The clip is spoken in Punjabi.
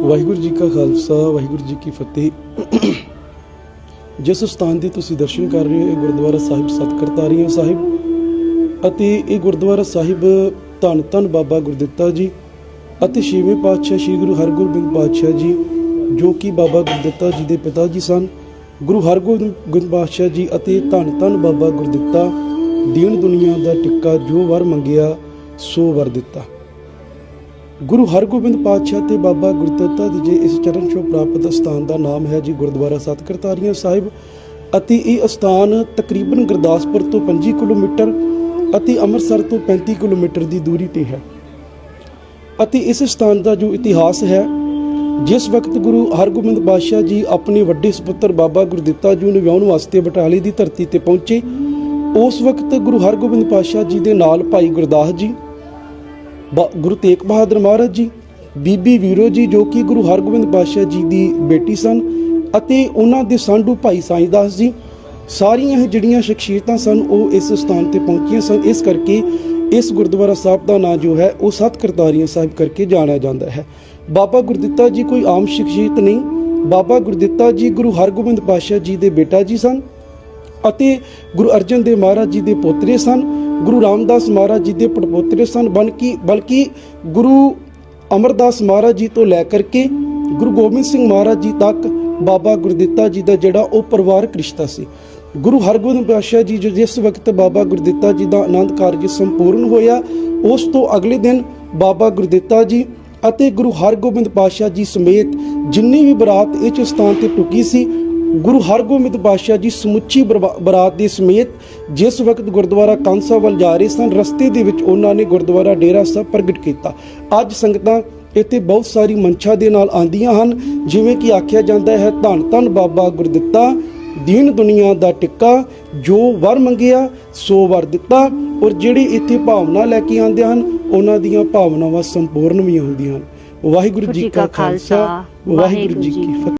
ਵਾਹਿਗੁਰੂ ਜੀ ਕਾ ਖਾਲਸਾ, ਵਾਹਿਗੁਰੂ ਜੀ ਕੀ ਫਤਿਹ। ਜਿਸ ਸਥਾਨ ਦੇ ਤੁਸੀਂ ਦਰਸ਼ਨ ਕਰ ਰਹੇ ਹੋ, ਇਹ ਗੁਰਦੁਆਰਾ ਸਾਹਿਬ ਸਤਕਰਤਾਰੀਆਂ ਸਾਹਿਬ ਅਤੇ ਇਹ ਗੁਰਦੁਆਰਾ ਸਾਹਿਬ ਧੰਨ ਧੰਨ ਬਾਬਾ ਗੁਰਦਿੱਤਾ ਜੀ ਅਤੇ ਛੇਵੇਂ ਪਾਤਸ਼ਾਹ ਸ੍ਰੀ ਗੁਰੂ ਹਰਗੋਬਿੰਦ ਪਾਤਸ਼ਾਹ ਜੀ, ਜੋ ਕਿ ਬਾਬਾ ਗੁਰਦਿੱਤਾ ਜੀ ਦੇ ਪਿਤਾ ਜੀ ਸਨ। ਗੁਰੂ ਹਰਗੋਬਿੰਦ ਪਾਤਸ਼ਾਹ ਜੀ ਅਤੇ ਧੰਨ ਧੰਨ ਬਾਬਾ ਗੁਰਦਿੱਤਾ, ਦੀਨ ਦੁਨੀਆ ਦਾ ਟਿੱਕਾ ਜੋ ਵਰ ਮੰਗਿਆ, ਸੋ ਵਰ ਦਿੱਤਾ। ਗੁਰੂ ਹਰਗੋਬਿੰਦ ਪਾਤਸ਼ਾਹ ਤੇ ਬਾਬਾ ਗੁਰਦਿੱਤਾ ਜੀ ਦੇ ਇਸ ਚਰਨ ਛੋਹ ਪ੍ਰਾਪਤ ਸਥਾਨ ਦਾ ਨਾਮ ਹੈ ਜੀ ਗੁਰਦੁਆਰਾ ਸਤਕਰਤਾਰੀਆਂ ਸਾਹਿਬ ਅਤੇ ਇਹ ਸਥਾਨ ਤਕਰੀਬਨ ਗੁਰਦਾਸਪੁਰ ਤੋਂ 25 ਕਿਲੋਮੀਟਰ ਅਤੇ ਅੰਮ੍ਰਿਤਸਰ ਤੋਂ 35 ਕਿਲੋਮੀਟਰ ਦੀ ਦੂਰੀ ਤੇ ਹੈ। ਅਤੇ ਇਸ ਸਥਾਨ ਦਾ ਜੋ ਇਤਿਹਾਸ ਹੈ, ਜਿਸ ਵਕਤ ਗੁਰੂ ਹਰਗੋਬਿੰਦ ਪਾਤਸ਼ਾਹ ਜੀ ਆਪਣੇ ਵੱਡੇ ਸੁਪੁੱਤਰ ਬਾਬਾ ਗੁਰਦਿੱਤਾ ਜੀ ਨੂੰ ਵਿਆਹਣ ਵਾਸਤੇ ਬਟਾਲੇ ਦੀ ਧਰਤੀ ਤੇ ਪਹੁੰਚੇ, ਉਸ ਵਕਤ ਗੁਰੂ ਹਰਗੋਬਿੰਦ ਪਾਤਸ਼ਾਹ ਜੀ ਦੇ ਨਾਲ ਭਾਈ ਗੁਰਦਾਸ ਜੀ ਗੁਰੂ ਤੇਗ ਬਹਾਦਰ ਮਹਾਰਾਜ ਜੀ, ਬੀਬੀ ਵੀਰੋ ਜੀ ਜੋ ਕਿ ਗੁਰੂ ਹਰਗੋਬਿੰਦ ਪਾਤਸ਼ਾਹ ਜੀ ਦੀ ਬੇਟੀ ਸਨ ਅਤੇ ਉਹਨਾਂ ਦੇ ਸਾਂਢੂ ਭਾਈ ਸਾਈਦਾਸ ਜੀ, ਸਾਰੀਆਂ ਇਹ ਜਿਹੜੀਆਂ ਸ਼ਖਸੀਅਤਾਂ ਸਨ ਉਹ ਇਸ ਸਥਾਨ ਤੇ ਪਹੁੰਚੀਆਂ ਸਨ। ਇਸ ਕਰਕੇ ਇਸ ਗੁਰਦੁਆਰਾ ਸਾਹਿਬ ਦਾ ਨਾਂ ਜੋ ਹੈ, ਉਹ ਸਤ ਕਰਤਾਰੀਆਂ ਸਾਹਿਬ ਕਰਕੇ ਜਾਣਿਆ ਜਾਂਦਾ ਹੈ। ਬਾਬਾ ਗੁਰਦਿੱਤਾ ਜੀ ਕੋਈ ਆਮ ਸ਼ਖਸੀਅਤ ਨਹੀਂ। ਬਾਬਾ ਗੁਰਦਿੱਤਾ ਜੀ ਗੁਰੂ ਹਰਗੋਬਿੰਦ ਪਾਤਸ਼ਾਹ ਜੀ ਦੇ ਬੇਟਾ ਜੀ ਸਨ। ਅਤੇ ਗੁਰੂ ਅਰਜਨ ਦੇਵ ਮਹਾਰਾਜ ਜੀ ਦੇ ਪੋਤਰੇ ਸਨ। ਗੁਰੂ ਰਾਮਦਾਸ ਮਹਾਰਾਜ ਜੀ ਦੇ ਪੜਪੋਤਰੇ ਸਨ, ਬਲਕਿ ਬਲਕਿ ਗੁਰੂ ਅਮਰਦਾਸ ਮਹਾਰਾਜ ਜੀ ਤੋਂ ਲੈ ਕਰਕੇ ਗੁਰੂ ਗੋਬਿੰਦ ਸਿੰਘ ਮਹਾਰਾਜ ਜੀ ਤੱਕ ਬਾਬਾ ਗੁਰਦਿੱਤਾ ਜੀ ਦਾ ਜਿਹੜਾ ਉਹ ਪਰਿਵਾਰਕ ਰਿਸ਼ਤਾ ਸੀ। ਗੁਰੂ ਹਰਗੋਬਿੰਦ ਪਾਤਸ਼ਾਹ ਜੀ ਜੋ ਜਿਸ ਵਕਤ ਬਾਬਾ ਗੁਰਦਿੱਤਾ ਜੀ ਦਾ ਆਨੰਦ ਕਾਰਜ ਸੰਪੂਰਨ ਹੋਇਆ, ਉਸ ਤੋਂ ਅਗਲੇ ਦਿਨ ਬਾਬਾ ਗੁਰਦਿੱਤਾ ਜੀ ਅਤੇ ਗੁਰੂ ਹਰਗੋਬਿੰਦ ਪਾਤਸ਼ਾਹ ਜੀ ਸਮੇਤ ਜਿੰਨੀ ਵੀ ਬਰਾਤ ਇਸ ਸਥਾਨ ਤੇ ਟੁਕੀ ਸੀ ਗੁਰੂ ਹਰਗੋਬਿੰਦ ਪਾਤਸ਼ਾਹ ਜੀ ਸਮੁੱਚੀ ਬਰਾਤ ਦੇ ਸਮੇਤ ਜਿਸ ਵਕਤ ਗੁਰਦੁਆਰਾ ਕਾਂਸਾ ਵੱਲ ਜਾ ਰਹੇ ਸਨ ਰਸਤੇ ਦੇ ਵਿੱਚ ਉਹਨਾਂ ਨੇ ਗੁਰਦੁਆਰਾ ਡੇਰਾ ਸਾਹਿਬ ਪ੍ਰਗਟ ਕੀਤਾ। ਅੱਜ ਸੰਗਤਾਂ ਇੱਥੇ ਬਹੁਤ ਸਾਰੀ ਮੰਸ਼ਾ ਦੇ ਨਾਲ ਆਂਦੀਆਂ ਹਨ ਜਿਵੇਂ ਕਿ ਆਖਿਆ ਜਾਂਦਾ ਹੈ ਧੰਨ ਧੰਨ ਬਾਬਾ ਗੁਰਦਿੱਤਾ ਦੀਨ ਦੁਨੀਆ ਦਾ ਟਿੱਕਾ ਜੋ ਵਰ ਮੰਗਿਆ ਸੋ ਵਰ ਦਿੱਤਾ। ਔਰ ਜਿਹੜੇ ਇੱਥੇ ਭਾਵਨਾ ਲੈ ਕੇ ਆਉਂਦੇ ਹਨ ਉਹਨਾਂ ਦੀਆਂ ਭਾਵਨਾਵਾਂ ਸੰਪੂਰਨ ਵੀ ਹੁੰਦੀਆਂ ਹਨ। ਵਾਹਿਗੁਰੂ ਜੀ ਕਾ ਖਾਲਸਾ ਵਾਹਿਗੁਰੂ ਜੀ ਕੀ ਫਤਿਹ।